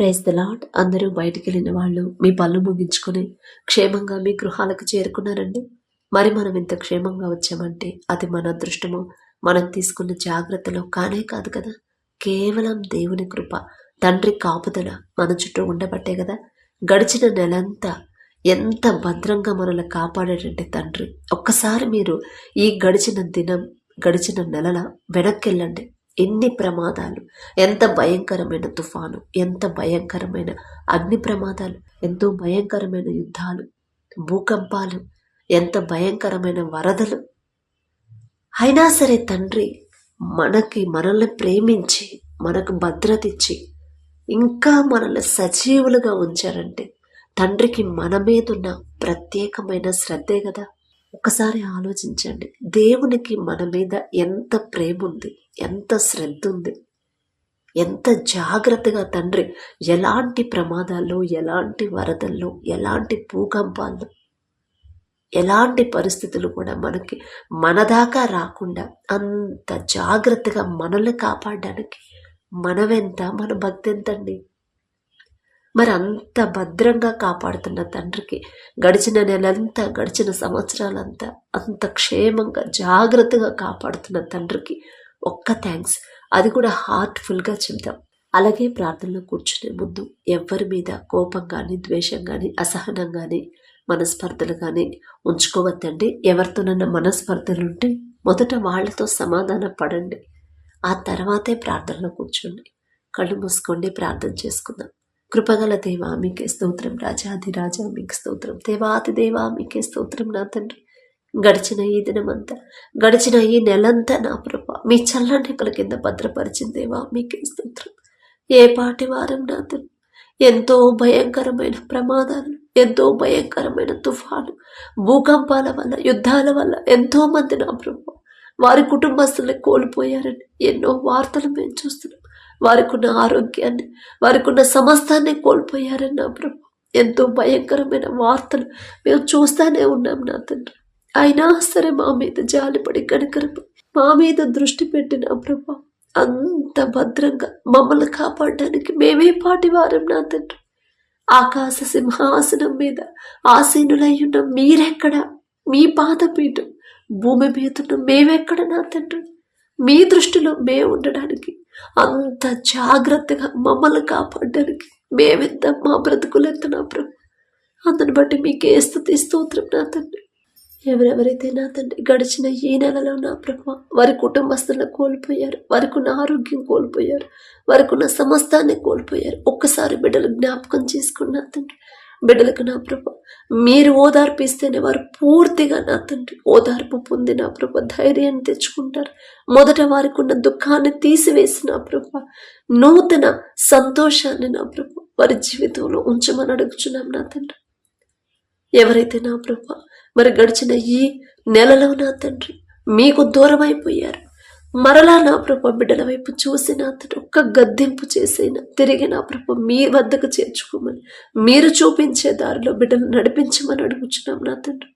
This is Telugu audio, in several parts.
ప్రైజ్ ద లాడ్ అందరూ బయటికి వెళ్ళిన వాళ్ళు మీ పనులు ముగించుకొని క్షేమంగా మీ గృహాలకు చేరుకున్నారండి. మరి మనం ఇంత క్షేమంగా వచ్చామంటే అది మన అదృష్టము మనం తీసుకున్న జాగ్రత్తలో కానే కాదు కదా. కేవలం దేవుని కృప తండ్రి కాపుదల మన చుట్టూ ఉండబట్టే కదా. గడిచిన నెలంతా ఎంత భద్రంగా మనల్ని కాపాడాడంటే తండ్రి. ఒక్కసారి మీరు ఈ గడిచిన దినం గడిచిన నెలల వెనక్కి వెళ్ళండి. ఎన్ని ప్రమాదాలు ఎంత భయంకరమైన తుఫాను ఎంత భయంకరమైన అగ్ని ప్రమాదాలు ఎంతో భయంకరమైన యుద్ధాలు భూకంపాలు ఎంత భయంకరమైన వరదలు. అయినా సరే తండ్రి మనకి మనల్ని ప్రేమించి మనకు భద్రత ఇచ్చి ఇంకా మనల్ని సజీవులుగా ఉంచారంటే తండ్రికి మన మీద ఉన్న ప్రత్యేకమైన శ్రద్ధే కదా. ఒకసారి ఆలోచించండి. దేవునికి మన మీద ఎంత ప్రేమ ఉంది ఎంత శ్రద్ధ ఉంది ఎంత జాగ్రత్తగా తండ్రి ఎలాంటి ప్రమాదాల్లో ఎలాంటి వరదల్లో ఎలాంటి భూకంపాల్లో ఎలాంటి పరిస్థితులు కూడా మనకి మన దాకా రాకుండా అంత జాగ్రత్తగా మనల్ని కాపాడడానికి మనమెంత మన భక్తి ఎంతండి మరి అంత భద్రంగా కాపాడుతున్న తండ్రికి గడిచిన నెలంతా గడిచిన సంవత్సరాలంతా అంత క్షేమంగా జాగ్రత్తగా కాపాడుతున్న తండ్రికి ఒక్క థ్యాంక్స్ అది కూడా హార్ట్ఫుల్గా చెప్దాం అలాగే ప్రార్థనలో కూర్చునే ముందు ఎవరి మీద కోపం కానీ ద్వేషం కానీ అసహనం కానీ మనస్పర్ధలు కానీ ఉంచుకోవద్దండి. ఎవరితోనన్నా మనస్పర్ధలు ఉంటే మొదట వాళ్ళతో సమాధాన పడండి. ఆ తర్వాతే ప్రార్థనలో కూర్చోండి. కళ్ళు మూసుకోండి ప్రార్థన చేసుకుందాం. కృపగల దేవా మీకే స్తోత్రం. రాజాది రాజా మీకు స్తోత్రం. దేవాతి దేవా మీకే స్తోత్రం నా తండ్రి. గడిచిన ఈ దినమంతా గడిచిన ఈ నెలంతా నా ప్రభ మీ చల్లని కింద భద్రపరిచిందేవా మీకే స్తోత్రం. ఏ పాటి వారం నా తండ్రి? ఎంతో భయంకరమైన ప్రమాదాలు ఎంతో భయంకరమైన తుఫాను భూకంపాల వల్ల యుద్ధాల వల్ల ఎంతో మంది నా ప్రభు వారి కుటుంబస్తుల్ని కోల్పోయారని ఎన్నో వార్తలు మేము చూస్తున్నాం. వారికి ఉన్న ఆరోగ్యాన్ని వారికి ఉన్న సమస్తాన్ని కోల్పోయారని నా ప్రభు. ఎంతో భయంకరమైన వార్తలు మేము చూస్తూనే ఉన్నాం నా తండ్రి. అయినా సరే మా మీద జాలిపడి కనికరపు మా మీద దృష్టి పెట్టిన ప్రభా. అంత భద్రంగా మమ్మల్ని కాపాడడానికి మేమే పాటి వారం నా తండ్రి. ఆకాశ సింహాసనం మీద ఆసీనులై ఉన్న మీరెక్కడ? మీ పాదపీఠం భూమి మీదున్న మేమెక్కడ నా తండ్రి? మీ దృష్టిలో మేము ఉండడానికి అంత జాగ్రత్తగా మమ్మల్ని కాపాడడానికి మేమెంత మా బ్రతుకులెంత నా ప్రభు. అందుని బట్టి మీకే స్థుతి స్తోత్రం నా తండ్రి. ఎవరెవరైతే నా తండ్రి గడిచిన ఈ నెలలో నా ప్రభు వారి కుటుంబస్తులను కోల్పోయారు వారికి ఉన్న ఆరోగ్యం కోల్పోయారు వారికి ఉన్న సమస్తాన్ని కోల్పోయారు. ఒక్కసారి బిడ్డలు జ్ఞాపకం చేసుకున్న తండ్రి బిడ్డలకు నా ప్రభ. మీరు ఓదార్పిస్తేనే వారు పూర్తిగా నా తండ్రి. ఓదార్పు పొంది నా ప్రభ ధైర్యాన్ని తెచ్చుకుంటారు. మొదట వారికి ఉన్న దుఃఖాన్ని తీసివేసి నా ప్రభ. నూతన సంతోషాన్ని నా ప్రభ వారి జీవితంలో ఉంచమని అడుగుచున్నాం నా తండ్రి. ఎవరైతే నా ప్రభ మరి గడిచిన ఈ నెలలో నా తండ్రి మీకు దూరం అయిపోయారు మరలా నా ప్రభ బిడ్డల వైపు చూసి నా ఒక్క గద్దింపు చేసైనా తిరిగి నా ప్రభ మీ వద్దకు చేర్చుకోమని మీరు చూపించే దారిలో బిడ్డలు నడిపించమని అడుగుచున్నాం నా తండ్రి.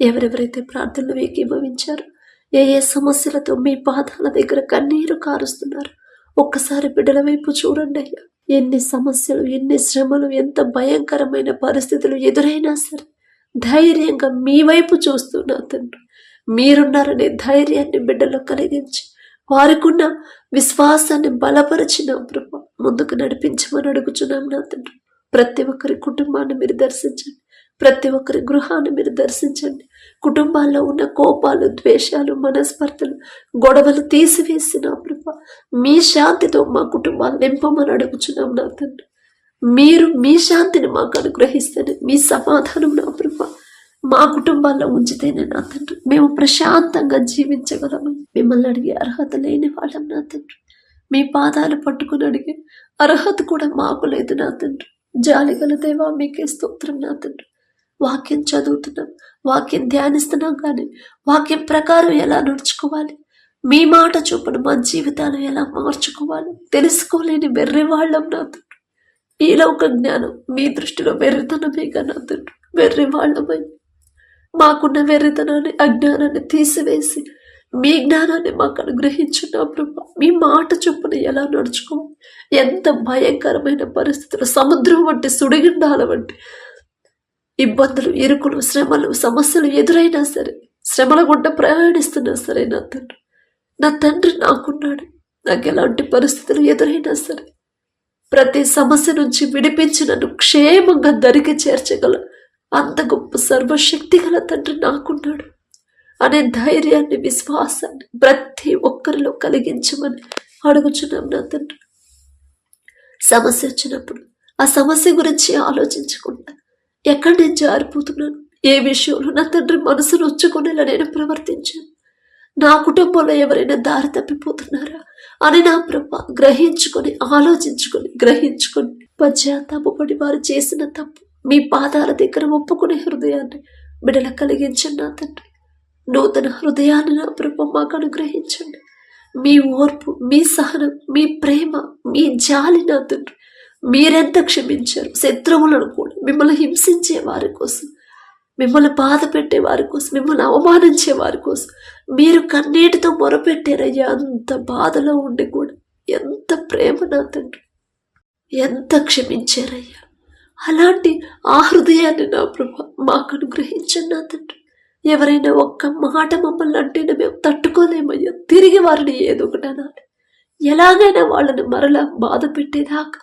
ఎవరెవరైతే ప్రార్థనలు ఏకీభవించారు ఏ ఏ సమస్యలతో మీ పాదాల దగ్గర కన్నీరు కారుస్తున్నారు ఒక్కసారి బిడ్డల వైపు చూడండి అయ్యా. ఎన్ని సమస్యలు ఎన్ని శ్రమలు ఎంత భయంకరమైన పరిస్థితులు ఎదురైనా సరే ధైర్యంగా మీ వైపు చూస్తున్నా తండ్రి. మీరున్నారనే ధైర్యాన్ని బిడ్డలో కలిగించి వారికున్న విశ్వాసాన్ని బలపరిచిన ప్రభు ముందుకు నడిపించమని అడుగుచున్నాం నా తండ్రి. ప్రతి ఒక్కరి కుటుంబాన్ని మీరు దర్శించండి. ప్రతి ఒక్కరి గృహాన్ని మీరు దర్శించండి. కుటుంబాల్లో ఉన్న కోపాలు ద్వేషాలు మనస్పర్ధలు గొడవలు తీసివేసిన ప్రభ మీ శాంతితో మా కుటుంబాలు నింపమని అడుగుచున్నాం నా తండ్రి. మీరు మీ శాంతిని మాకు అనుగ్రహిస్తాను మీ సమాధానం నా మా కుటుంబాల్లో ఉంచితేనే నా తండ్రి. మేము ప్రశాంతంగా జీవించగలము మిమ్మల్ని అడిగే అర్హత లేని వాళ్ళం నా తండ్రి. మీ పాదాలు పట్టుకుని అడిగే అర్హత కూడా మాకు లేదు నా తండ్రి. జాలిగల దేవా మీకే స్తోత్రం నా తండ్రి. వాక్యం చదువుతున్నాం వాక్యం ధ్యానిస్తున్నాం కానీ వాక్యం ప్రకారం ఎలా నడుచుకోవాలి? మీ మాట చొప్పున మా జీవితాలు ఎలా మార్చుకోవాలి? తెలుసుకోలేని వెర్రి వాళ్ళం నా తండ్రి. ఈ లోక జ్ఞానం మీ దృష్టిలో వెర్రితనమేగా నా తండ్రి. వెర్రి వాళ్ళమై మాకున్న వెర్రితనాన్ని అజ్ఞానాన్ని తీసివేసి మీ జ్ఞానాన్ని మాకు అనుగ్రహించిన ప్రభా. మీ మాట చొప్పున ఎలా నడుచుకో? ఎంత భయంకరమైన పరిస్థితులు సముద్రం వంటి సుడిగుండాల వంటి ఇబ్బందులు ఇరుకులు శ్రమలు సమస్యలు ఎదురైనా సరే శ్రమల గుండా ప్రయాణిస్తున్నా సరే నా తండ్రి. నా తండ్రి నాకున్నాడు. నాకు ఎలాంటి పరిస్థితులు ఎదురైనా సరే ప్రతి సమస్య నుంచి విడిపించి నన్ను క్షేమంగా దరికి చేర్చగల అంత గొప్ప సర్వశక్తి గల తండ్రి నాకున్నాడు. అనే ధైర్యాన్ని విశ్వాసాన్ని ప్రతి ఒక్కరిలో కలిగించమని అడుగుచున్నాం నా తండ్రి. సమస్య వచ్చినప్పుడు ఆ సమస్య గురించి ఆలోచించకుండా ఎక్కడ నేను జారిపోతున్నాను? ఏ విషయంలో నా తండ్రి మనసును నొచ్చుకునేలా నేను ప్రవర్తించాను? నా కుటుంబంలో ఎవరైనా దారి తప్పిపోతున్నారా? అని నా ప్రభ గ్రహించుకొని ఆలోచించుకొని గ్రహించుకొని పశ్చాత్తాపడి వారు చేసిన తప్పు మీ పాదాల దగ్గర ఒప్పుకునే హృదయాన్ని బిడల కలిగించండి నా తండ్రి. నూతన హృదయాన్ని నా ప్రభు మాకు అనుగ్రహించండి. మీ ఓర్పు మీ సహనం మీ ప్రేమ మీ జాలి నా తండ్రి. మీరెంత క్షమించారు? శత్రువులను కూడా మిమ్మల్ని హింసించే వారి కోసం మిమ్మల్ని బాధ పెట్టే వారి కోసం మిమ్మల్ని అవమానించే వారి కోసం మీరు కన్నీటితో మొరపెట్టారయ్యా. అంత బాధలో ఉండి కూడా ఎంత ప్రేమ నా తండ్రి. ఎంత క్షమించారయ్యా. అలాంటి ఆ హృదయాన్ని నా ప్రభ మాకు అనుగ్రహించండి నా తండ్రి. ఎవరైనా ఒక్క మాట మమ్మల్ని అంటేనే మేము తట్టుకోలేమయ్యా. తిరిగి వారిని ఏదో ఒకటి అనాలి. ఎలాగైనా వాళ్ళని మరలా బాధ పెట్టేదాకా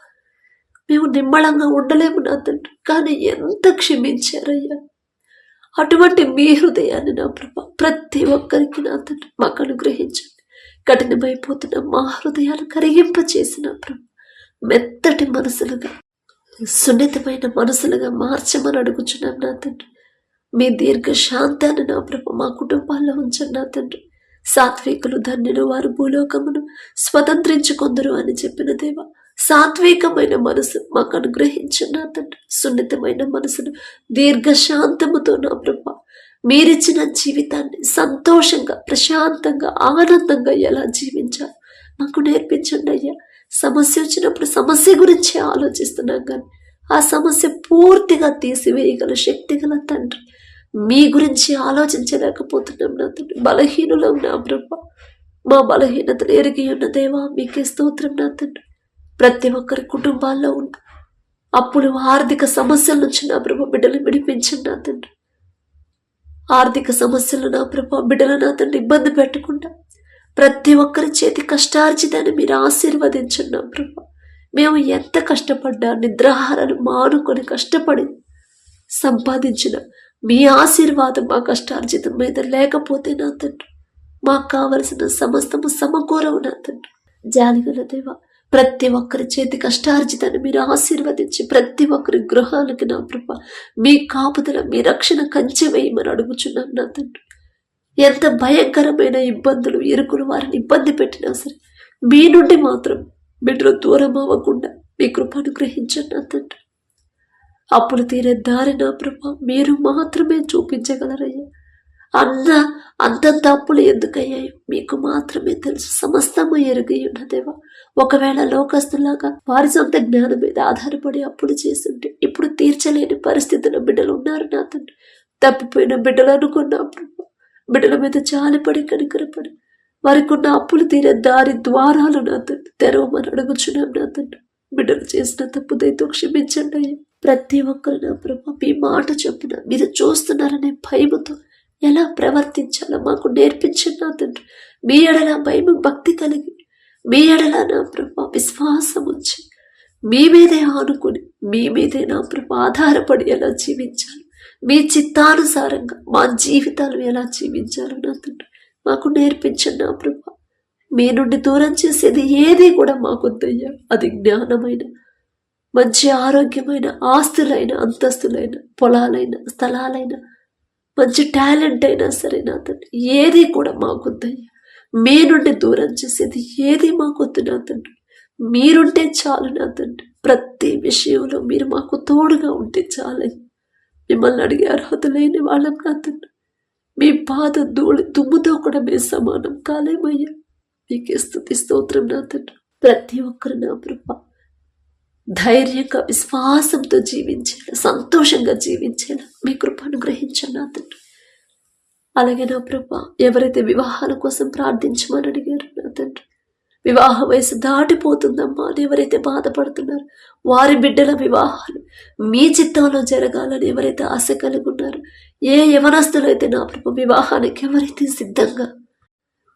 మేము నిమ్మళంగా ఉండలేము నా తండ్రి. కానీ ఎంత క్షమించారయ్యా. అటువంటి మీ హృదయాన్ని నా ప్రభ ప్రతి ఒక్కరికి నా తండ్రి మాకు అనుగ్రహించండి. కఠినమైపోతున్న మా హృదయాలు కరిగింప చేసిన ప్రభ మెత్తటి మనసులుగా సున్నితమైన మనసులుగా మార్చమని అడుగుచున్నాం నా తండ్రి. మీ దీర్ఘ శాంతాన్ని నా ప్రభ మా కుటుంబాల్లో ఉంచండి నా తండ్రి. సాత్వికులు ధన్యులు వారు భూలోకమును స్వతంత్రించుకుందరు అని చెప్పిన దేవ సాత్వికమైన మనసు మాకు అనుగ్రహించిన తండ్రి. సున్నితమైన మనసును దీర్ఘశాంతముతో నా ప్రభ మీరిచ్చిన జీవితాన్ని సంతోషంగా ప్రశాంతంగా ఆనందంగా ఎలా జీవించాలి? మాకు నేర్పించండి అయ్యా. సమస్య వచ్చినప్పుడు సమస్య గురించి ఆలోచిస్తున్నాం కానీ ఆ సమస్య పూర్తిగా తీసివేయగల శక్తి గల తండ్రి. మీ గురించి ఆలోచించలేకపోతున్నాం నా తండ్రి. బలహీనులం నా బ్రహ్మ మా బలహీనతలు ఎరిగి ఉన్న దేవా మీకే స్తోత్రం నా తండ్రి. ప్రతి ఒక్కరి కుటుంబాల్లో ఉన్న అప్పులు ఆర్థిక సమస్యల నుంచి నా ప్రభ బిడ్డలు విడిపించండి నా తండ్రి. ఆర్థిక సమస్యలు నా ప్రభ బిడ్డలు నా తండ్రి ఇబ్బంది పెట్టకుండా ప్రతి ఒక్కరి చేతి కష్టార్జితాన్ని మీరు ఆశీర్వదించున్నాం నా ప్రభ. మేము ఎంత కష్టపడ్డా నిద్రాహారాలు మానుకొని కష్టపడి సంపాదించిన మీ ఆశీర్వాదం మా కష్టార్జితం మీద లేకపోతే నా తండ్రి మాకు కావలసిన సమస్తము సమకూరవు నా తండ్రి. జాలిగల దేవ ప్రతి ఒక్కరి చేతి కష్టార్జితాన్ని మీరు ఆశీర్వదించి ప్రతి ఒక్కరి గృహాలకి నా ప్రభ మీ కాపుదల మీ రక్షణ కంచె వేయమని అడుగుచున్నాం నా తండ్రి. ఎంత భయంకరమైన ఇబ్బందులు ఎరుకులు వారిని ఇబ్బంది పెట్టినా సరే మీ నుండి మాత్రం బిడ్డలు దూరం అవ్వకుండా మీ కృప అనుగ్రహించండి నా అప్పులు తీరే దారి నా ప్రభ మీరు మాత్రమే చూపించగలరయ్యా. అన్న అంతంత అప్పులు ఎందుకయ్యాయో మీకు మాత్రమే తెలుసు. సమస్తము ఎరుగి ఉన్నదేవా ఒకవేళ లోకస్తులాగా వారి సొంత జ్ఞానం మీద ఆధారపడి అప్పులు చేస్తుంటే ఇప్పుడు తీర్చలేని పరిస్థితిలో బిడ్డలు ఉన్నారు నా తండ్రి. తప్పిపోయిన బిడ్డలు అనుకున్నా ప్రభు బిడ్డల మీద జాలిపడి కనికరపడి వారికి ఉన్న అప్పులు తీరే దారి ద్వారాలు నా తండ్రి. తెరవమని అడుగుచున్నాం నా తండ్రి. బిడ్డలు చేసిన తప్పు దయతో క్షమించండి అయ్యా. ప్రతి ఒక్కరు నా ప్రభు మీ మాట చెప్పున మీరు చూస్తున్నారనే భయముతో ఎలా ప్రవర్తించాలో మాకు నేర్పించండి నా తండ్రి. మీ ఎడల భయం భక్తి కలిగి మీ ఎడల నా ప్రభ విశ్వాసం ఉంచి మీ మీదే ఆనుకుని మీ మీదే నా ప్రభ ఆధారపడి ఎలా జీవించాలి? మీ చిత్తానుసారంగా మా జీవితాలు ఎలా జీవించాలో నా తండ్రి మాకు నేర్పించండి నా ప్రభా. మీ నుండి దూరం చేసేది ఏది కూడా మాకొద్దయ్యా అది జ్ఞానమైన మంచి ఆరోగ్యమైన ఆస్తులైన అంతస్తులైన పొలాలైన స్థలాలైన మంచి టాలెంట్ అయినా సరే నా తండ్రి ఏది కూడా మాకొద్దయ్యా మీ నుండి దూరం చేసేది ఏది మాకొద్దు నా తండ్రి. మీరుంటే చాలు నా తండ్రి. ప్రతి విషయంలో మీరు మాకు తోడుగా ఉంటే చాలయ్యా మిమ్మల్ని అడిగే అర్హత లేని వాళ్ళం నా మీ పాద ధూళి దుమ్ముతో కూడా మేము సమానం కాలేమయ్యా. మీకే స్థుతి స్తోత్రం నా ప్రతి ఒక్కరు నా ప్రభ. ధైర్యంగా విశ్వాసంతో జీవించేలా సంతోషంగా జీవించేలా మీ కృప అనుగ్రహించండి నా అలాగే నా ప్రభ ఎవరైతే వివాహాల కోసం ప్రార్థించమని అడిగారు నా తండ్రి వివాహ వయసు దాటిపోతుందమ్మా అని ఎవరైతే బాధపడుతున్నారు వారి బిడ్డల వివాహాలు మీ చిత్తంలో జరగాలని ఎవరైతే ఆశ కలిగి ఉన్నారో ఏ యవనస్తులైతే నా ప్రభు వివాహానికి ఎవరైతే సిద్ధంగా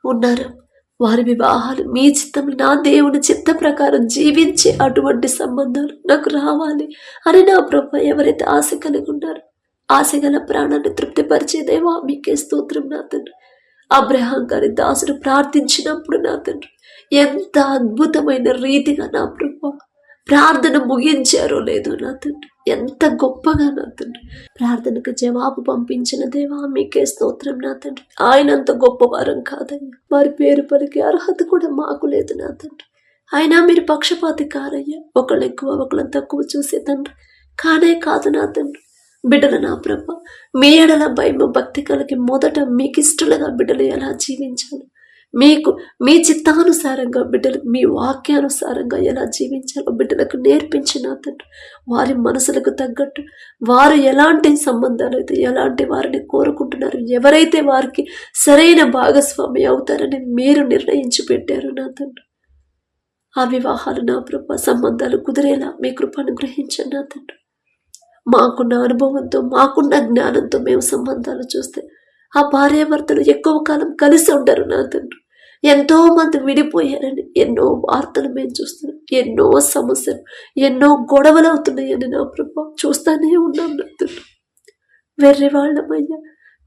ఉన్నారో వారి వివాహాలు మీ చిత్తం నా దేవుని చిత్త ప్రకారం జీవించే అటువంటి సంబంధాలు నాకు రావాలి అని నా ప్రభు ఎవరైతే ఆశ కలిగి ఉన్నారో ఆశ గల ప్రాణాన్ని తృప్తిపరిచేదేవా మీకే స్తోత్రం నా తండ్రి. అబ్రహాం గారి దాసును ప్రార్థించినప్పుడు నా తండ్రి ఎంత అద్భుతమైన రీతిగా నా ప్రభు ప్రార్థన ముగించారో లేదో నా తండ్రి. ఎంత గొప్పగా నా తండ్రి. ప్రార్థనకు జవాబు పంపించిన దేవా మీకే స్తోత్రం నా తండ్రి. ఆయన అంత గొప్పవారం కాదయ్యా. వారి పేరు పలికి అర్హత కూడా మాకు లేదు నా తండ్రి. అయినా మీరు పక్షపాతి కారయ్యా. ఒకళ్ళు ఎక్కువ ఒకళ్ళని తక్కువ చూసే తండ్రి. కానే కాదు నా తండ్రి. బిడ్డల నా ప్రభ మీ ఎడల భయం భక్తి కలిగి మొదట మీకు ఇష్టలుగా బిడ్డలు ఎలా జీవించాలి? మీకు మీ చిత్తానుసారంగా బిడ్డలు మీ వాక్యానుసారంగా ఎలా జీవించాలో బిడ్డలకు నేర్పించిన తండ్రి. వారి మనసులకు తగ్గట్టు వారు ఎలాంటి సంబంధాలు అయితే ఎలాంటి వారిని కోరుకుంటున్నారు ఎవరైతే వారికి సరైన భాగస్వామి అవుతారని మీరు నిర్ణయించి పెట్టారు నా తండ్రి. ఆ వివాహాలు నా కృప సంబంధాలు కుదిరేలా మీ కృపను గ్రహించండి నా తండ్రి. మాకున్న అనుభవంతో మాకున్న జ్ఞానంతో మేము సంబంధాలు చూస్తే ఆ భార్యాభర్తలు ఎక్కువ కాలం కలిసి ఉండరు నా తండ్రి. ఎంతో మంది విడిపోయారని ఎన్నో వార్తలు మేము చూస్తున్నాం ఎన్నో సమస్యలు ఎన్నో గొడవలు అవుతున్నాయని నా ప్రభా చూస్తానే ఉన్నాం నా తండ్రి. వెర్రి వాళ్ళమయ్యా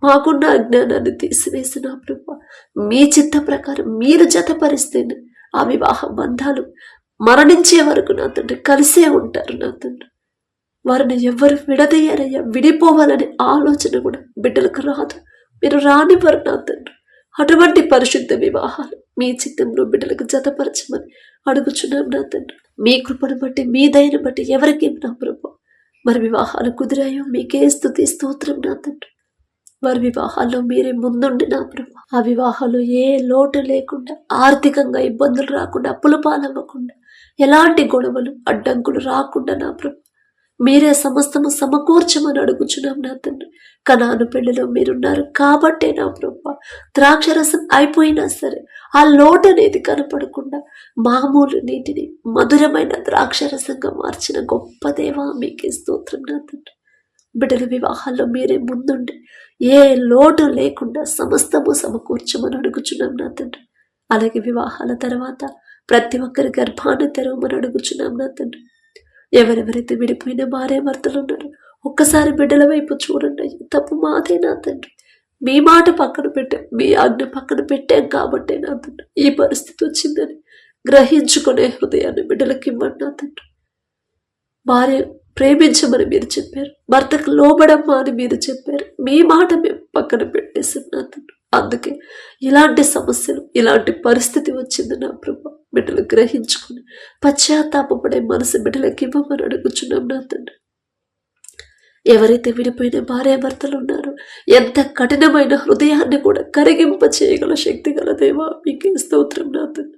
మాకున్న అజ్ఞానాన్ని తీసివేసి నా ప్రభా. మీ చిత్త ప్రకారం మీరు జతపరిస్తేనే ఆ వివాహ బంధాలు మరణించే వరకు నా తండ్రి కలిసే ఉంటారు నా తండ్రి. వారిని ఎవరు విడదీయారయ్యా విడిపోవాలనే ఆలోచన కూడా బిడ్డలకు రాదు. మీరు రానివ్వరు నా తండ్రి అటువంటి పరిశుద్ధ వివాహాలు మీ చిత్తంలో బిడ్డలకు జతపరచమని అడుగుచున్నాం నా తండ్రి. మీ కృపను బట్టి మీ దయను బట్టి ఎవరికి నా ప్రభు మరి వివాహాలు కుదిరాయో మీకే స్థుతి స్తోత్రం నా తండ్రి. వారి వివాహాల్లో మీరే ముందుండి నా ప్రభు. ఆ వివాహాలు ఏ లోటు లేకుండా ఆర్థికంగా ఇబ్బందులు రాకుండా అప్పుల పాలవ్వకుండా ఎలాంటి గొడవలు అడ్డంకులు రాకుండా నా ప్రభు. మీరే సమస్తము సమకూర్చమని అడుగుచున్నాం నా తండ్రి. కనాను పెళ్ళిలో మీరున్నారు. కాబట్టే నా ప్రభు ద్రాక్షరసం అయిపోయినా సరే ఆ లోటు అనేది కనపడకుండా మామూలు నీటిని మధురమైన ద్రాక్షరసంగా మార్చిన గొప్ప దేవా మీకే స్తోత్రం నా తండ్రి. బిడ్డల వివాహాల్లో మీరే ముందుండి ఏ లోటు లేకుండా సమస్తము సమకూర్చమని అడుగుచున్నాం నా తండ్రి. అలాగే వివాహాల తర్వాత ప్రతి ఒక్కరి గర్భాన్ని తెరవమని అడుగుచున్నాం నా తండ్రి. ఎవరెవరైతే విడిపోయిన భార్య భర్తలు ఉన్నారు ఒక్కసారి బిడ్డల వైపు చూడండి. తప్పు మాదే నా తండ్రి. మీ మాట పక్కన పెట్టాం మీ ఆజ్ఞ పక్కన పెట్టాం కాబట్టి నా తండ్రి. ఈ పరిస్థితి వచ్చిందని గ్రహించుకునే హృదయాన్ని బిడ్డలకి ఇవ్వండి నా తండ్రి. భార్య ప్రేమించమని మీరు చెప్పారు. భర్తకు లోబడమ్మా అని మీరు చెప్పారు. మీ మాట మేము పక్కన పెట్టేసినాను అందుకే ఇలాంటి సమస్యలు ఇలాంటి పరిస్థితి వచ్చింది నా ప్రభా. బిడ్డలు గ్రహించుకుని పశ్చాత్తాపడే మనసు బిడ్డలకి ఇవ్వమని అడుగుచున్నాం నా తండ్రి. ఎవరైతే విడిపోయిన భార్యాభర్తలు ఉన్నారో ఎంత కఠినమైన హృదయాన్ని కూడా కరిగింప చేయగల శక్తి గల దేవా మీకే స్తోత్రం నా తండ్రి.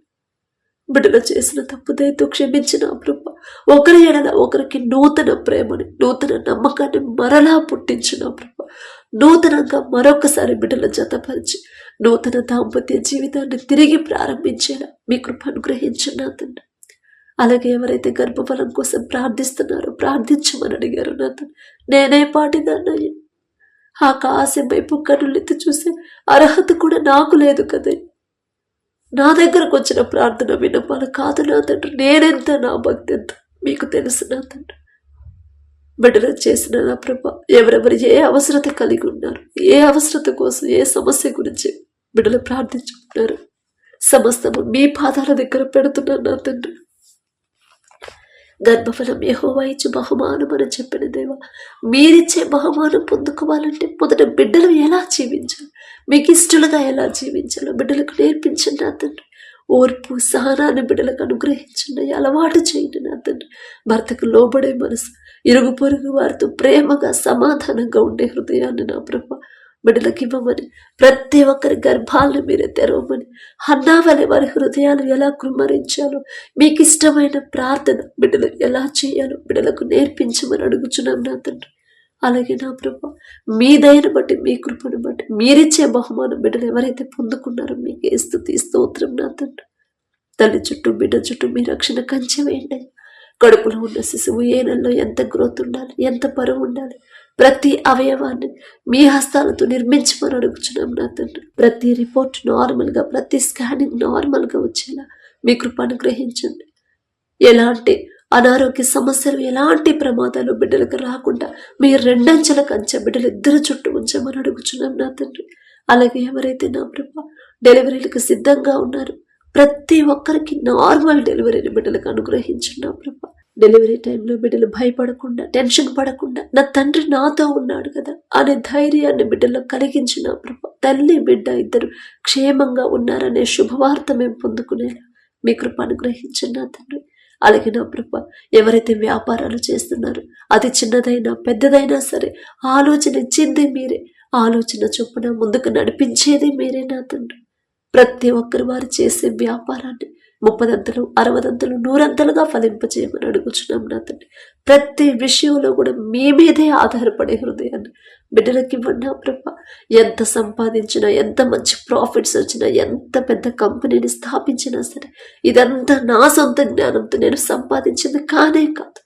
బిడ్డలు చేసిన తప్పుదైతే క్షమించిన ప్రభ. ఒకరి ఎడల ఒకరికి నూతన ప్రేమని నూతన నమ్మకాన్ని మరలా పుట్టించిన ప్రభ. నూతనంగా మరొకసారి బిడ్డల జతపరిచి నూతన దాంపత్య జీవితాన్ని తిరిగి ప్రారంభించేలా మీ కృప అనుగ్రహించిన తండ్రి. అలాగే ఎవరైతే గర్భఫలం కోసం ప్రార్థిస్తున్నారో ప్రార్థించమని అడిగారు నాతో నేనే పాటిదాన్నయ్య. ఆ కాశం వైపు కనులెత్తి చూసే అర్హత కూడా నాకు లేదు కదయ్య. నా దగ్గరకు వచ్చిన ప్రార్థన వినపాలు కాదు నా తండ్రి. నేనెంత నా భక్తి ఎంత మీకు తెలుసు నా తండ్రి. బిడ్డలు చేసిన నా ప్రభ ఎవరెవరు ఏ అవసరత కలిగి ఉన్నారు ఏ అవసరత కోసం ఏ సమస్య గురించి బిడ్డలు ప్రార్థించుకున్నారు. సమస్తము మీ పాదాల దగ్గర పెడుతున్నాను నా తండ్రి. గర్భఫలం యెహోవా ఇచ్చు బహుమానం అని చెప్పిన దేవ మీరిచ్చే బహుమానం పొందుకోవాలంటే మొదట బిడ్డలు ఎలా జీవించాలి? మీకు ఇష్టలుగా ఎలా జీవించాలో బిడ్డలకు నేర్పించండి నా తండ్రి. ఓర్పు సహనాన్ని బిడ్డలకు అనుగ్రహించండి. అలవాటు చేయండి నా తండ్రి. భర్తకు లోబడే మనసు ఇరుగు పొరుగు వారితో ప్రేమగా సమాధానంగా ఉండే హృదయాన్ని నా ప్రభ బిడ్డలకు ఇవ్వమని ప్రతి ఒక్కరి గర్భాలను మీరే తెరవమని అన్నావలే వారి హృదయాలు ఎలా కుమ్మరించాలో మీకు ఇష్టమైన ప్రార్థన బిడ్డలు ఎలా చేయాలో బిడ్డలకు నేర్పించమని అడుగుచున్నాం నా తండ్రి. అలాగే నా ప్రభు మీ దయను బట్టి మీ కృపను బట్టి మీరిచ్చే బహుమానం బిడ్డలు ఎవరైతే పొందుకున్నారో మీకు ఏ స్థుతి స్తోత్రం నా తండ్రి. తల్లి చుట్టూ బిడ్డ చుట్టూ మీ రక్షణ కంచె వేయండి కడుపులో ఉన్న శిశువు ఏ నెలలో ఎంత గ్రోత్ ఉండాలి ఎంత బరువు ఉండాలి ప్రతి అవయవాన్ని మీ హస్తాలతో నిర్మించమని అడుగుచున్నాం నా తండ్రి. ప్రతి రిపోర్ట్ నార్మల్గా ప్రతి స్కానింగ్ నార్మల్గా వచ్చేలా మీ కృప గ్రహించండి ఎలాంటి అనారోగ్య సమస్యలు ఎలాంటి ప్రమాదాలు బిడ్డలకు రాకుండా మీ రెండంచెల కంచె బిడ్డలు ఇద్దరు చుట్టూ ఉంచమని అడుగుచున్నాం నా తండ్రి. అలాగే ఎవరైతే నా ప్రభ డెలివరీలకు సిద్ధంగా ఉన్నారు ప్రతి ఒక్కరికి నార్మల్ డెలివరీని బిడ్డలకు అనుగ్రహించున్నా ప్రభ. డెలివరీ టైంలో బిడ్డలు భయపడకుండా టెన్షన్ పడకుండా నా తండ్రి నాతో ఉన్నాడు కదా అనే ధైర్యాన్ని బిడ్డలో కలిగించిన ప్రభ. తల్లి బిడ్డ ఇద్దరు క్షేమంగా ఉన్నారనే శుభవార్త మేము పొందుకునేలా మీ కృప అనుగ్రహించిన నా తండ్రి. అలాగే నా ప్రభ ఎవరైతే వ్యాపారాలు చేస్తున్నారో అది చిన్నదైనా పెద్దదైనా సరే ఆలోచన ఇచ్చింది మీరే. ఆలోచన చొప్పున ముందుకు నడిపించేది మీరే నా తండ్రి. ప్రతి ఒక్కరు వారు చేసే వ్యాపారాన్ని ముప్పదంతలు అరవదంతలు నూరంతలుగా ఫలింపజేయమని అడుగుచున్నాం నా తండ్రి. ప్రతి విషయంలో కూడా మీ మీదే ఆధారపడే హృదయాన్ని బిడ్డలకి ఇవ్వండి ప్రభ. ఎంత సంపాదించినా ఎంత మంచి ప్రాఫిట్స్ వచ్చినా ఎంత పెద్ద కంపెనీని స్థాపించినా సరే ఇదంతా నా సొంత జ్ఞానంతో నేను సంపాదించింది కానే కాదు.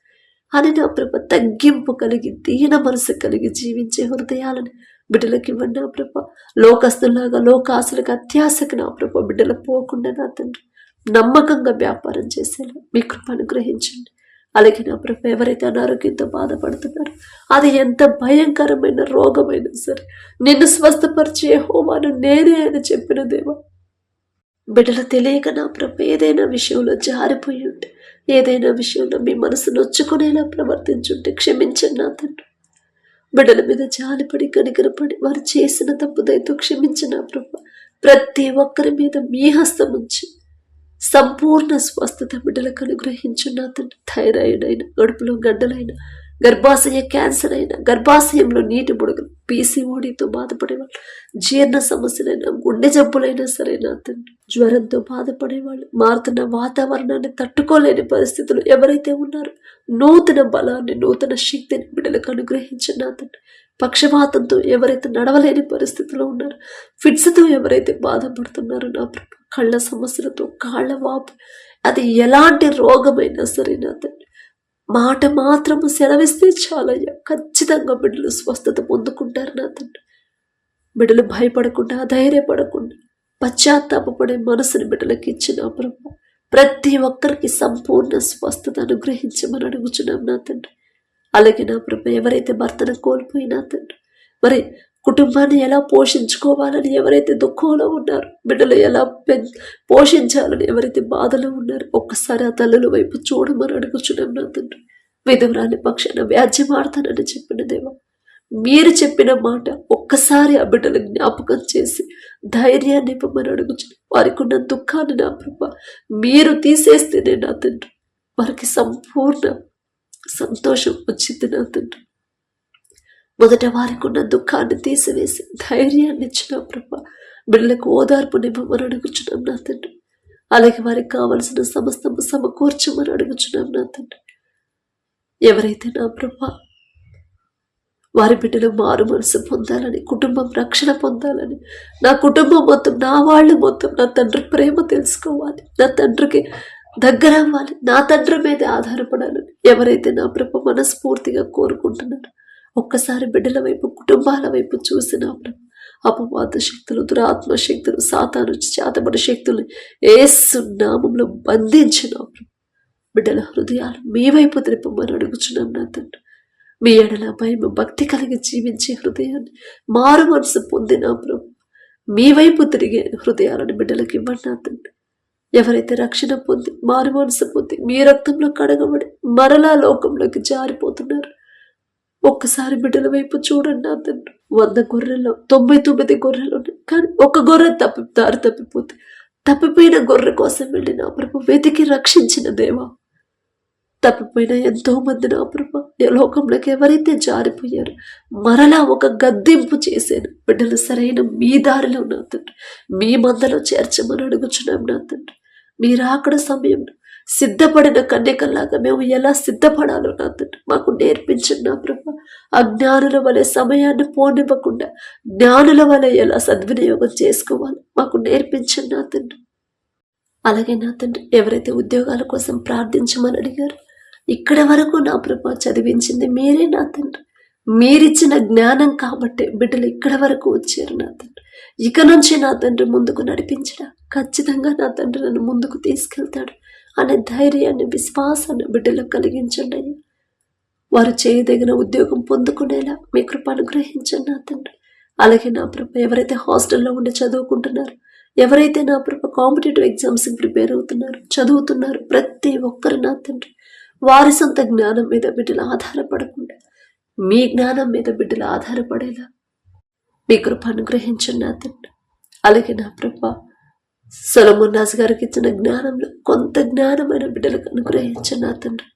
అని నా ప్రభ తగ్గింపు కలిగి దీన మనసు కలిగి జీవించే హృదయాలని బిడ్డలకి ఇవ్వండి నా ప్రభ. లోకస్తులాగా లోకాసులకు అత్యాశకు నా ప్రభ బిడ్డలు పోకుండా నా తండ్రి. నమ్మకంగా వ్యాపారం చేసేలా మీ కృప అనుగ్రహించండి. అలాగే నా ప్రభు ఎవరైతే అనారోగ్యంతో బాధపడుతున్నారో అది ఎంత భయంకరమైన రోగమైనా సరే నిన్ను స్వస్థపరిచే హోమాను నేనే అని చెప్పిన దేవా బిడ్డలు తెలియక నా ప్రభు ఏదైనా విషయంలో జారిపోయి ఉంటే ఏదైనా విషయంలో మీ మనసు నొచ్చుకునేలా ప్రవర్తించుంటే క్షమించండి నా తండ్రి. బిడ్డల మీద జాలిపడి కనికరపడి వారు చేసిన తప్పుదైతో క్షమించిన ప్రభ. ప్రతి ఒక్కరి మీద మీ హస్తం ఉంచి సంపూర్ణ స్వస్థత బిడ్డలకు అనుగ్రహించున్న అతను థైరాయిడ్ అయిన గడుపులో గడ్డలైన గర్భాశయ క్యాన్సర్ అయినా గర్భాశయంలో నీటి బుడగలు పీసీఓడితో బాధపడేవాళ్ళు జీర్ణ సమస్యలైనా గుండె జబ్బులైనా సరైన అతను జ్వరంతో బాధపడేవాళ్ళు మారుతున్న వాతావరణాన్ని తట్టుకోలేని పరిస్థితులు ఎవరైతే ఉన్నారో నూతన బలాన్ని నూతన శక్తిని బిడ్డలకు అనుగ్రహించిన అతను పక్షపాతంతో ఎవరైతే నడవలేని పరిస్థితిలో ఉన్నారో ఫిట్స్తో ఎవరైతే బాధపడుతున్నారో నా ప్రభు కళ్ళ సమస్యలతో కాళ్ళ వాపు. అది ఎలాంటి రోగమైనా సరే నా తండ్రి. మాట మాత్రము సెలవిస్తే చాలయ్యా. ఖచ్చితంగా బిడ్డలు స్వస్థత పొందుకుంటారు నా తండ్రి. బిడ్డలు భయపడకుండా ధైర్యపడకుండా పశ్చాత్తాపపడే మనసుని బిడ్డలకి ఇచ్చిన ప్రభు. ప్రతి ఒక్కరికి సంపూర్ణ స్వస్థత అనుగ్రహించమని అడుగుచున్నాం నా తండ్రి. అలాగే నా ప్రభు ఎవరైతే భర్తను కోల్పోయినా తండ్రి. మరి కుటుంబాన్ని ఎలా పోషించుకోవాలని ఎవరైతే దుఃఖంలో ఉన్నారో బిడ్డలు ఎలా పె పోషించాలని ఎవరైతే బాధలో ఉన్నారో ఒక్కసారి ఆ తల్లుల వైపు చూడమని అడుగుచున్నాం నా తండ్రి. విధవరాని పక్షాన వ్యాజ్యం ఆడతానని చెప్పిన దేవా మీరు చెప్పిన మాట ఒక్కసారి ఆ బిడ్డలు జ్ఞాపకం చేసి ధైర్యాన్ని ఇవ్వమని అడుగుచు వారికి ఉన్న దుఃఖాన్ని నా ప్రభ మీరు తీసేస్తేనే నా తండ్రి. వారికి సంపూర్ణ సంతోషం వచ్చింది నా తండ్రి. మొదట వారికి ఉన్న దుఃఖాన్ని తీసివేసి ధైర్యాన్ని ఇచ్చిన ప్రభ బిడ్డలకు ఓదార్పునివ్వమని అడుగుచున్నాం నా తండ్రి. అలాగే వారికి కావలసిన సమస్తము సమకూర్చమని అడుగుచున్నాం నా తండ్రి. ఎవరైతే నా ప్రభ వారి బిడ్డలు మారు మనసు పొందాలని కుటుంబం రక్షణ పొందాలని నా కుటుంబం మొత్తం నా వాళ్ళు మొత్తం నా తండ్రి ప్రేమ తెలుసుకోవాలి నా తండ్రికి దగ్గర అవ్వాలి నా తండ్రి మీద ఆధారపడాలని ఎవరైతే నా ప్రభ మనస్ఫూర్తిగా కోరుకుంటున్నారో ఒక్కసారి బిడ్డల వైపు కుటుంబాల వైపు చూసిన ప్రభు అపవాద శక్తులు దురాత్మ శక్తులు సాతాను చేతబడి శక్తులు ఏసునామంలో నామంలో బంధించిన బిడ్డల హృదయాలు మీ వైపు త్రిప్పమని అడుగుచున్నాం నా తండ్రి. మీ ఎడల భయం భక్తి కలిగి జీవించే హృదయాన్ని మారు మనసు పొందిన ప్రభు మీ వైపు తిరిగే హృదయాలను బిడ్డలకు ఇవ్వండి నా తండ్రి. ఎవరైతే రక్షణ పొంది మారు మనసు పొంది మీ రక్తంలో కడగబడి మరలా లోకంలోకి జారిపోతున్నారు ఒక్కసారి బిడ్డల వైపు చూడండి నా తండ్రి వంద గొర్రెల్లో తొంభై తొమ్మిది గొర్రెలు ఉన్నాయి. కానీ ఒక గొర్రె తప్పి దారి తప్పిపోతే తప్పిపోయిన గొర్రె కోసం వెళ్ళి నా ప్రభు వెతికి రక్షించిన దేవా. తప్పిపోయిన ఎంతో మంది నా ప్రభు. లోకంలోకి ఎవరైతే జారిపోయారు మరలా ఒక గద్దింపు చేశాను బిడ్డలు సరైన మీ దారిలో నా తండ్రి. మీ మందలో చేర్చమని అడుగుచున్నాం నా తండ్రి. మీరు అక్కడ సమయంలో సిద్ధపడిన కన్యకల్లాగా మేము ఎలా సిద్ధపడాలో నా తండ్రి మాకు నేర్పించండి నా ప్రభ. అజ్ఞానుల వలె సమయాన్ని పోనివ్వకుండా జ్ఞానుల వలె ఎలా సద్వినియోగం చేసుకోవాలి మాకు నేర్పించండి నా తండ్రి. అలాగే నా తండ్రి ఎవరైతే ఉద్యోగాల కోసం ప్రార్థించమని అడిగారు ఇక్కడ వరకు నా ప్రభ చదివించింది మీరే నా తండ్రి. మీరిచ్చిన జ్ఞానం కాబట్టే బిడ్డలు ఇక్కడ వరకు వచ్చారు నా తండ్రి. ఇక నుంచి నా తండ్రి ముందుకు నడిపించడా? ఖచ్చితంగా నా తండ్రి నన్ను ముందుకు తీసుకెళ్తాడు. అనే ధైర్యాన్ని విశ్వాసాన్ని బిడ్డలకు కలిగించండి అయ్యా. వారు చేయదగిన ఉద్యోగం పొందుకునేలా మీ కృప అనుగ్రహించండి నా తండ్రి. అలాగే నా ప్రభ ఎవరైతే హాస్టల్లో ఉండి చదువుకుంటున్నారు ఎవరైతే నా ప్రభ కాంపిటేటివ్ ఎగ్జామ్స్కి ప్రిపేర్ అవుతున్నారు చదువుతున్నారు ప్రతి ఒక్కరు నా తండ్రి. వారి సొంత జ్ఞానం మీద బిడ్డలు ఆధారపడకుండా మీ జ్ఞానం మీద బిడ్డలు ఆధారపడేలా మీ కృప అనుగ్రహించండి నా తండ్రి. అలాగే నా ప్రభ సొలమన్ గారికి ఇచ్చిన జ్ఞానంలో కొంత జ్ఞానమైన బిడ్డలకు అనుగ్రహించు నా తండ్రి.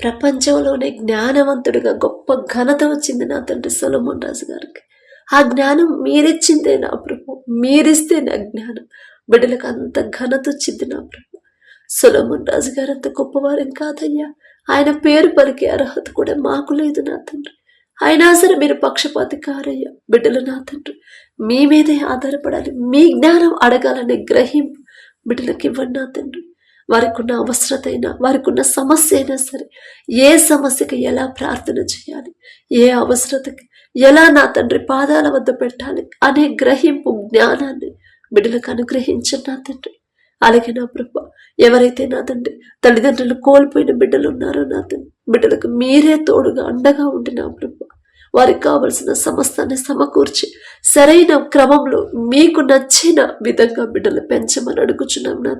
ప్రపంచంలోనే జ్ఞానవంతుడిగా గొప్ప ఘనత వచ్చింది నా తండ్రి సొలమున్ రాజు గారికి. ఆ జ్ఞానం మీరిచ్చిందే నా ప్రభు. మీరిస్తే నా జ్ఞానం. బిడ్డలకు అంత ఘనత వచ్చింది నా ప్రభు. సొలమున్ రాజు గారు అంత గొప్పవారేం కాదయ్యా? ఆయన పేరు పలికే అర్హత కూడా మాకు లేదు నా తండ్రి. అయినా సరే మీరు పక్షపాతి కారయ్యా బిడ్డలు నా తండ్రి. మీ మీదే ఆధారపడాలి. మీ జ్ఞానం అడగాలనే గ్రహింపు బిడ్డలకు ఇవ్వండి నా తండ్రి. వారికి ఉన్న అవసరత అయినా వారికి ఉన్న సమస్య అయినా సరే ఏ సమస్యకి ఎలా ప్రార్థన చేయాలి? ఏ అవసరతకి ఎలా నా తండ్రి పాదాల వద్ద పెట్టాలి అనే గ్రహింపు జ్ఞానాన్ని బిడ్డలకు అనుగ్రహించండి నా తండ్రి. అలాగే నా ప్రభ ఎవరైతే నా తండ్రి తల్లిదండ్రులు కోల్పోయిన బిడ్డలు ఉన్నారో నా తండ్రి బిడ్డలకు మీరే తోడుగా అండగా ఉండి నా వారికి కావలసిన సమస్తాన్ని సమకూర్చి సరైన క్రమంలో మీకు నచ్చిన విధంగా బిడ్డలు పెంచమని అడుగుచున్నాం నా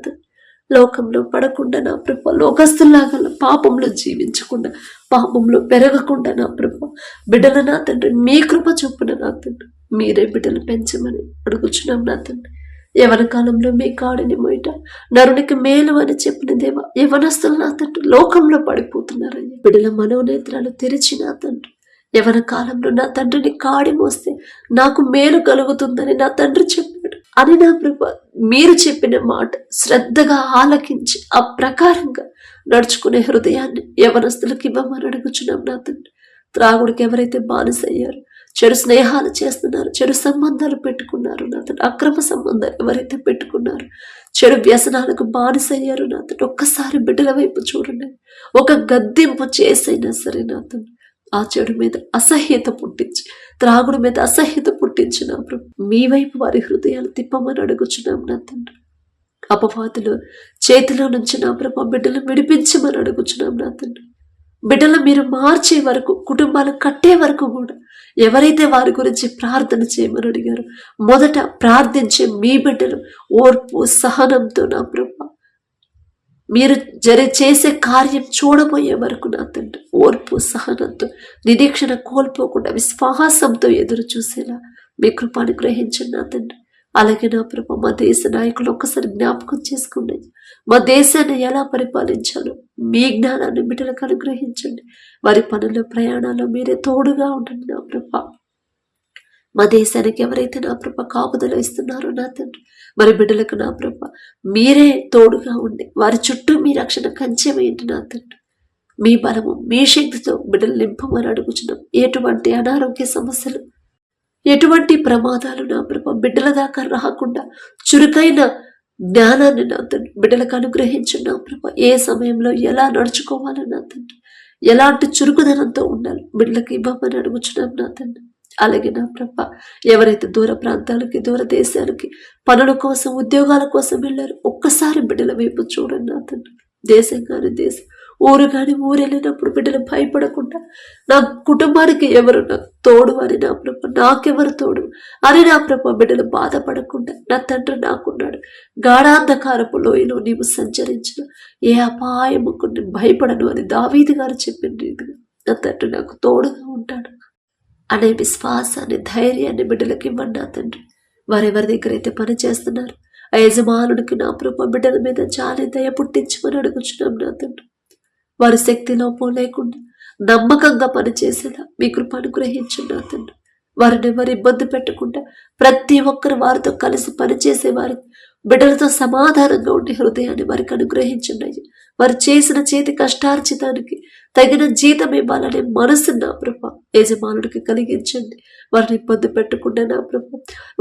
లోకంలో పడకుండా నా ప్రభ లోకస్తుల్లాగా పాపంలో జీవించకుండా పాపంలో పెరగకుండా నా ప్రభ. బిడ్డల నా తండ్రి మీ కృప చొప్పున నా తండ్రి. మీరే బిడ్డలు పెంచమని అడుగుచున్నాం నా తండ్రి. యవన కాలంలో మీ కాడిని మొయిట. నరునికి మేలు అని చెప్పిన దేవ యవనస్తులు నా తండ్రి లోకంలో పడిపోతున్నారని. బిడల మనోనేత్రాలు తెరిచి నా తండ్రి. యవన కాలంలో నా తండ్రిని కాడి మోస్తే నాకు మేలు కలుగుతుందని నా తండ్రి చెప్పాడు. అని నా ప్రభ మీరు చెప్పిన మాట శ్రద్ధగా ఆలకించి ఆ ప్రకారంగా నడుచుకునే హృదయాన్ని యవనస్తులకు ఇవ్వమని అడుగుచున్నాం నా తండ్రి. త్రాగుడికి ఎవరైతే బానిసయ్యారు చెడు స్నేహాలు చేస్తున్నారు చెడు సంబంధాలు పెట్టుకున్నారు నాతను అక్రమ సంబంధాలు ఎవరైతే పెట్టుకున్నారు చెడు వ్యసనాలకు బానిసయ్యారు నాతను ఒక్కసారి బిడ్డల వైపు చూడండి. ఒక గద్దెంపు చేసైనా సరే నాతను ఆ చెడు మీద అసహ్యత పుట్టించి త్రాగుడు మీద అసహ్యత పుట్టించినప్పుడు మీ వైపు వారి హృదయాలు తిప్పమని అడుగుచున్నాం నా తండ్రి అపవాదులు చేతిలో నుంచి నా ప్రభు బిడ్డలు విడిపించమని అడుగుచున్నాం నా తండ్రి బిడ్డలు మీరు మార్చే వరకు కుటుంబాలు కట్టే వరకు కూడా ఎవరైతే వారి గురించి ప్రార్థన చేయమని అడిగారు మొదట ప్రార్థించే మీ బిడ్డలు ఓర్పు సహనంతో నా ప్రభ మీరు జరి చేసే కార్యం చూడబోయే వరకు నా తండ్రి ఓర్పు సహనంతో నిరీక్షణ కోల్పోకుండా విశ్వాసంతో ఎదురు చూసేలా మీ కృపాను గ్రహించండి నా తండ్రి. అలాగే నా ప్రభ మా దేశ నాయకులు ఒక్కసారి జ్ఞాపకం చేసుకున్నాయి మా దేశాన్ని ఎలా పరిపాలించాలో మీ జ్ఞానాన్ని బిడ్డలకు అనుగ్రహించండి. వారి పనుల ప్రయాణాల్లో మీరే తోడుగా ఉండండి నా ప్రభ. మా దేశానికి ఎవరైతే నా ప్రభ కాపుదల ఇస్తున్నారో నా తండ్రి మరి బిడ్డలకు నా ప్రభ మీరే తోడుగా ఉండి వారి చుట్టూ మీ రక్షణ కంచెమేంటి నా తండ్రి. మీ బలము మీ శక్తితో బిడ్డలు నింపమని అడుగుచున్నాం. ఎటువంటి అనారోగ్య సమస్యలు ఎటువంటి ప్రమాదాలు నా ప్రభ బిడ్డల దాకా రాకుండా చురుకైన జ్ఞానాన్ని నా తండ్రి బిడ్డలకు అనుగ్రహించు నా ప్రభ. ఏ సమయంలో ఎలా నడుచుకోవాలో నా తండ్రి. ఎలాంటి చురుకుదనంతో ఉండాలి బిడ్డలకు ఇవ్వమని అడుగుచున్నాం నా తండ్రి. అలాగే నా ప్రభ ఎవరైతే దూర ప్రాంతాలకి దూర దేశాలకి పనుల కోసం ఉద్యోగాల కోసం వెళ్ళారు ఒక్కసారి బిడ్డల వైపు చూడండి నా తండ్రి. దేశం కానీ దేశం ఊరు కానీ ఊరు వెళ్ళినప్పుడు బిడ్డలు భయపడకుండా నా కుటుంబానికి ఎవరు నా తోడు అని నా ప్రభ నాకెవరు తోడు? అని నా ప్రభ బిడ్డలు బాధపడకుండా నా తండ్రి నాకున్నాడు. గాఢాంధకారపు లోయలో నీవు సంచరించిన ఏ అపాయము నేను భయపడను అని దావీది గారు చెప్పిన రీతిగా నా తండ్రి నాకు తోడుగా ఉంటాడు. అనే విశ్వాసాన్ని ధైర్యాన్ని బిడ్డలకి ఇవ్వండి నా తండ్రి. వారెవరి దగ్గర అయితే పని చేస్తున్నారు? ఆ యజమానుడికి నా ప్రభ బిడ్డల మీద చాలా దయ పుట్టించమని అడుగుచున్నాం నా తండ్రి. వారి శక్తి లోపం లేకుండా నమ్మకంగా పనిచేసేలా మీ కృప అనుగ్రహించండి అతను. తండ్రి వారిని ఎవరు ఇబ్బంది పెట్టకుండా ప్రతి ఒక్కరు వారితో కలిసి పనిచేసే వారి బిడ్డలతో సమాధానంగా ఉండే హృదయాన్ని వారికి అనుగ్రహించండి అయ్యా. వారు చేసిన చేతి కష్టార్జితానికి తగిన జీతం ఇవ్వాలనే మనసు నా ప్రభ యజమానుడికి కలిగించండి. వారిని ఇబ్బంది పెట్టకుండా నా ప్రభ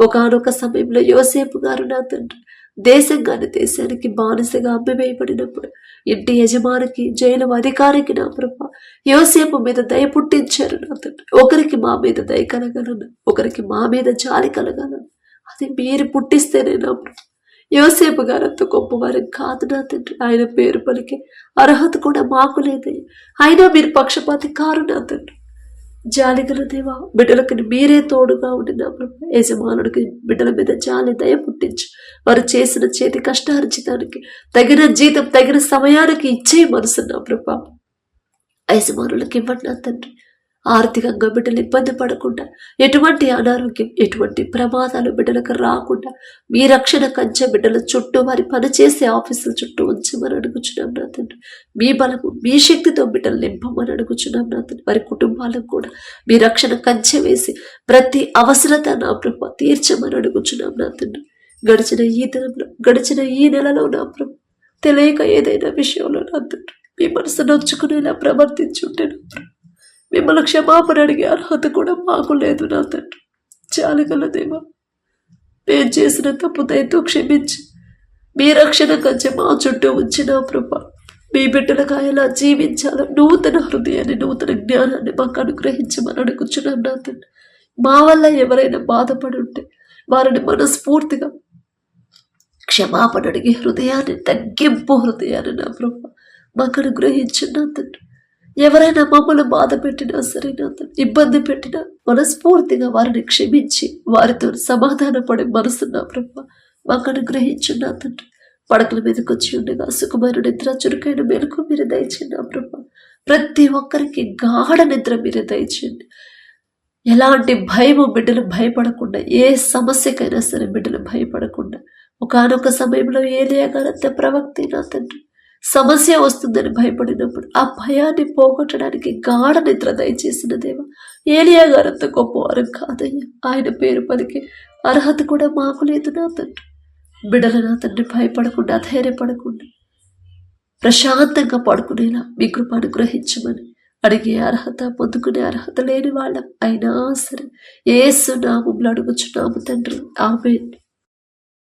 ఒకనొక సమయంలో యోసేపు గారు నా తండ్రి దేశంగాని దేశానికి బానిసగా అమ్మివేయబడినప్పుడు ఇంటి యజమానికి జైలు అధికారికి నా ప్రభ. యోసేపు మీద దయ పుట్టించారు నా తండ్రి. ఒకరికి మా మీద దయ కలగలను ఒకరికి మా మీద జాలి కలగలను అది మీరు పుట్టిస్తేనే నా ప్రభ. యోసేపు గారు అంత గొప్పవారు కాదు నా తండ్రి. ఆయన పేరు పలికే అర్హత కూడా మాకు లేదయ్యా. అయినా మీరు పక్షపాతి కారు నా తండ్రి. జాలిగల దేవా బిడ్డలకి మీరే తోడుగా ఉండి నా ప్రభు. యజమానుడికి బిడ్డల మీద జాలి దయ పుట్టించు. వారు చేసిన చేతి కష్టార్జితానికి తగిన జీతం తగిన సమయానికి ఇచ్చే మనసు నా ప్రభా. యజమానులకు ఇవ్వండి నా తండ్రి. ఆర్థికంగా బిడ్డలు ఇబ్బంది పడకుండా ఎటువంటి అనారోగ్యం ఎటువంటి ప్రమాదాలు బిడ్డలకు రాకుండా మీ రక్షణ కంచె బిడ్డల చుట్టూ వారి పనిచేసే ఆఫీసుల చుట్టూ ఉంచమని అడుగుచున్నాం నా తండ్రి. మీ బలము మీ శక్తితో బిడ్డలు నింపమని అడుగుచున్నాం నా తండ్రి. వారి కుటుంబాలకు కూడా మీ రక్షణ కంచె వేసి ప్రతి అవసరత నా ప్రభు తీర్చమని అడుగుచున్నాం నా తండ్రి. గడిచిన ఈ దినంలో గడిచిన ఈ నెలలో నా ప్రభు తెలియక ఏదైనా విషయంలో నా తండ్రి మీ మనసు నొచ్చుకునేలా ప్రవర్తించుంటే నా ప్రభు. మిమ్మల్ని క్షమాపణ అడిగే అర్హత కూడా మాకు లేదు నా తండ్రి. చాలగల దేవా నేను చేసిన తప్పు దయతో క్షమించి. మీ రక్షణ కంచె మా చుట్టూ ఉంచిన ప్రభ మీ బిడ్డలుగా ఎలా జీవించాలో నూతన హృదయాన్ని నూతన జ్ఞానాన్ని మాకు అనుగ్రహించమని అడుగుచున్నాం నా తండ్రి. మా వల్ల ఎవరైనా బాధపడి ఉంటే వారిని మనస్ఫూర్తిగా క్షమాపణ అడిగే హృదయాన్ని తగ్గింపు హృదయాన్ని నా ప్రభా మాకు అనుగ్రహించు నా తండ్రి. ఎవరైనా మమ్మల్ని బాధ పెట్టినా సరే ఇబ్బంది పెట్టినా మనస్ఫూర్తిగా వారిని క్షమించి వారితో సమాధాన పడే మనసున్నా బ్రహ్మ మాకు అనుగ్రహించున్నా తండ్రి. పడకల మీదకి వచ్చి ఉండగా సుఖమైన నిద్ర చురుకైన మెలకు మీరు దయచేయండి బ్రహ్మ ప్రతి ఒక్కరికి గాఢ నిద్ర మీరే దయచేయండి. ఎలాంటి భయము బిడ్డలు భయపడకుండా ఏ సమస్యకైనా సరే బిడ్డలు భయపడకుండా ఒకనొక సమయంలో ఏలియా గారంత ప్రవక్తి నా తండ్రి. సమస్య వస్తుందని భయపడినప్పుడు ఆ భయాన్ని పోగొట్టడానికి గాఢ నిద్ర దయచేసిన దేవ ఏలియా గారు అంత గొప్పవారు కాదయ్యా. ఆయన పేరు పలికి అర్హత కూడా మాకు లేదు నా తండ్రి. బిడల నా తండ్రి భయపడకుండా ధైర్యపడకుండా ప్రశాంతంగా పడుకునేలా మీ కృప అనుగ్రహించమని అడిగే అర్హత పొందుకునే అర్హత లేని వాళ్ళం. అయినా సరే ఏసు నామంలో అడుగుచున్నాము తండ్రి. ఆమె